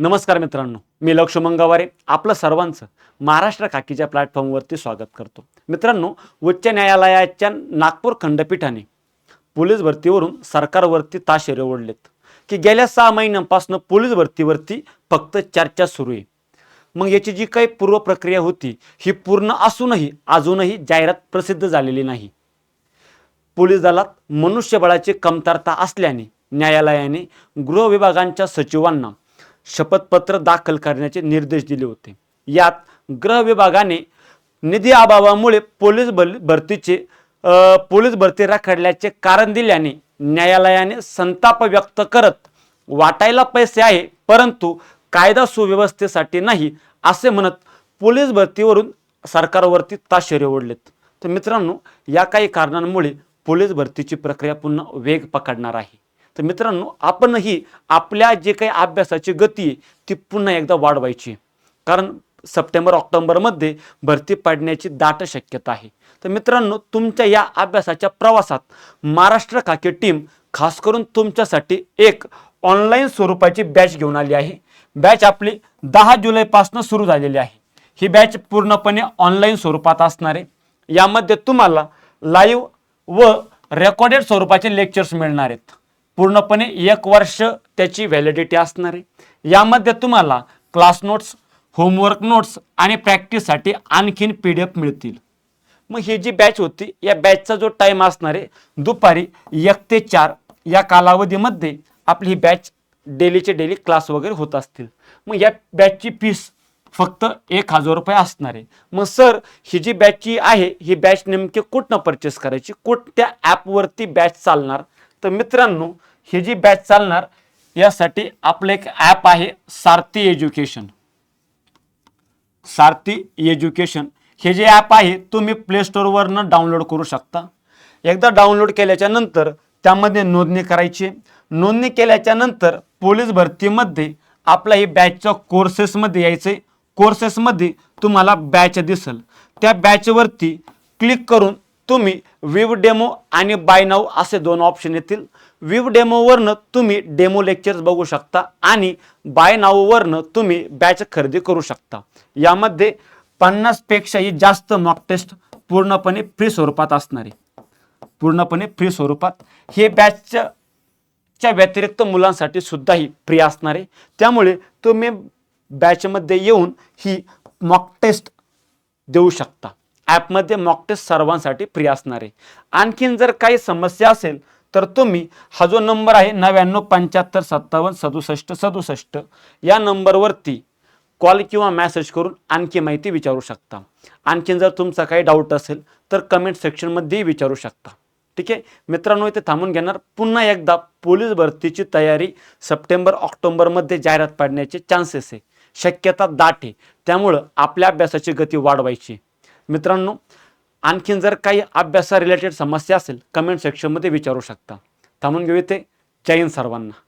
नमस्कार मित्रांनो मी लक्ष मंगवारे आपलं सर्वांचं महाराष्ट्र खाकीच्या प्लॅटफॉर्मवरती स्वागत करतो. मित्रांनो उच्च न्यायालयाच्या नागपूर खंडपीठाने पोलीस भरतीवरून सरकारवरती ताशेरे ओढलेत की गेल्या सहा महिन्यांपासून पोलीस भरतीवरती फक्त चर्चा सुरू आहे. मग याची जी काही पूर्व प्रक्रिया होती ही पूर्ण असूनही अजूनही जाहिरात प्रसिद्ध झालेली नाही. पोलीस दलात मनुष्यबळाची कमतरता असल्याने न्यायालयाने गृह विभागांच्या सचिवांना शपथपत्र दाखल करण्याचे निर्देश दिले होते. यात गृह विभागाने निधी अभावामुळे पोलीस बल भरतीचे पोलीस भरती राखडल्याचे कारण दिल्याने न्यायालयाने संताप व्यक्त करत वाटायला पैसे आहे परंतु कायदा सुव्यवस्थेसाठी नाही असे म्हणत पोलीस भरतीवरून सरकारवरती ताशेरे ओढलेत. तर मित्रांनो या काही कारणांमुळे पोलीस भरतीची प्रक्रिया पुन्हा वेग पकडणार आहे. तर मित्रांनो आपणही आपल्या जे काही अभ्यासाची गती आहे ती पुन्हा एकदा वाढवायची. कारण सप्टेंबर ऑक्टोबरमध्ये भरती पडण्याची दाट शक्यता आहे. तर मित्रांनो तुमच्या या अभ्यासाच्या प्रवासात महाराष्ट्र खाकी टीम खास करून तुमच्यासाठी एक ऑनलाईन स्वरूपाची बॅच घेऊन आली आहे. बॅच आपली दहा जुलैपासून सुरू झालेली आहे. ही बॅच पूर्णपणे ऑनलाईन स्वरूपात असणार आहे. यामध्ये तुम्हाला लाईव्ह व रेकॉर्डेड स्वरूपाचे लेक्चर्स मिळणार आहेत. पूर्णपणे एक वर्ष त्याची व्हॅलिडिटी असणार आहे. यामध्ये तुम्हाला क्लास नोट्स होमवर्क नोट्स आणि प्रॅक्टिससाठी आणखीन पी डी एफ मिळतील. मग ही जी बॅच होती या बॅचचा जो टाईम असणार आहे दुपारी एक ते चार या कालावधीमध्ये आपली ही बॅच डेलीचे डेली क्लास वगैरे होत असतील. मग या बॅचची फीस फक्त एक हजार रुपये असणार आहे. मग सर ही जी बॅचची आहे ही बॅच नेमकी कुठनं परचेस करायची? कोणत्या ॲपवरती बॅच चालणार? तर मित्रांनो ही जी बॅच चालणार यासाठी आपलं एक ॲप आहे सारथी एज्युकेशन सारथी एज्युकेशन हे जे ॲप आहे तुम्ही प्ले स्टोअरवरनं डाउनलोड करू शकता. एकदा डाउनलोड केल्याच्यानंतर त्यामध्ये नोंदणी करायची. नोंदणी केल्याच्यानंतर पोलीस भरतीमध्ये आपला हे बॅचच्या कोर्सेसमध्ये यायचं आहे कोर्सेसमध्ये तुम्हाला बॅच दिसल. त्या बॅचवरती क्लिक करून तुम्ही विव डेमो आणि बाय नाव असे दोन ऑप्शन येतील. विव डेमोवरनं तुम्ही डेमो लेक्चर्स बघू शकता आणि बाय नाववरनं तुम्ही बॅच खरेदी करू शकता. यामध्ये पन्नासपेक्षाही जास्त मॉक टेस्ट पूर्णपणे फ्री स्वरूपात असणार. आहे पूर्णपणे फ्री स्वरूपात. हे बॅचच्या च्या व्यतिरिक्त मुलांसाठी सुद्धाही फ्री असणार. आहे त्यामुळे तुम्ही बॅचमध्ये येऊन ही मॉक टेस्ट देऊ शकता. ॲपमध्ये मॉक टेस्ट सर्वांसाठी फ्री असणार आहे. आणखीन जर काही समस्या असेल तर तुम्ही हा जो नंबर आहे नव्याण्णव पंच्याहत्तर सत्तावन्न सदुसष्ट सदुसष्ट या नंबरवरती कॉल किंवा मॅसेज करून आणखी माहिती विचारू शकता. आणखीन जर तुमचा काही डाऊट असेल तर कमेंट सेक्शनमध्येही विचारू शकता. ठीक आहे? मित्रांनो इथे थांबून घेणार. पुन्हा एकदा पोलीस भरतीची तयारी सप्टेंबर ऑक्टोबरमध्ये जाहिरात पाडण्याचे चान्सेस आहे. शक्यता दाट आहे. त्यामुळं आपल्या अभ्यासाची गती वाढवायची. मित्रांनो आणखीन जर काही अभ्यासा रिलेटेड समस्या असेल कमेंट सेक्शनमध्ये विचारू शकता. थांबून घेऊ इथे. जैन सर्वांना.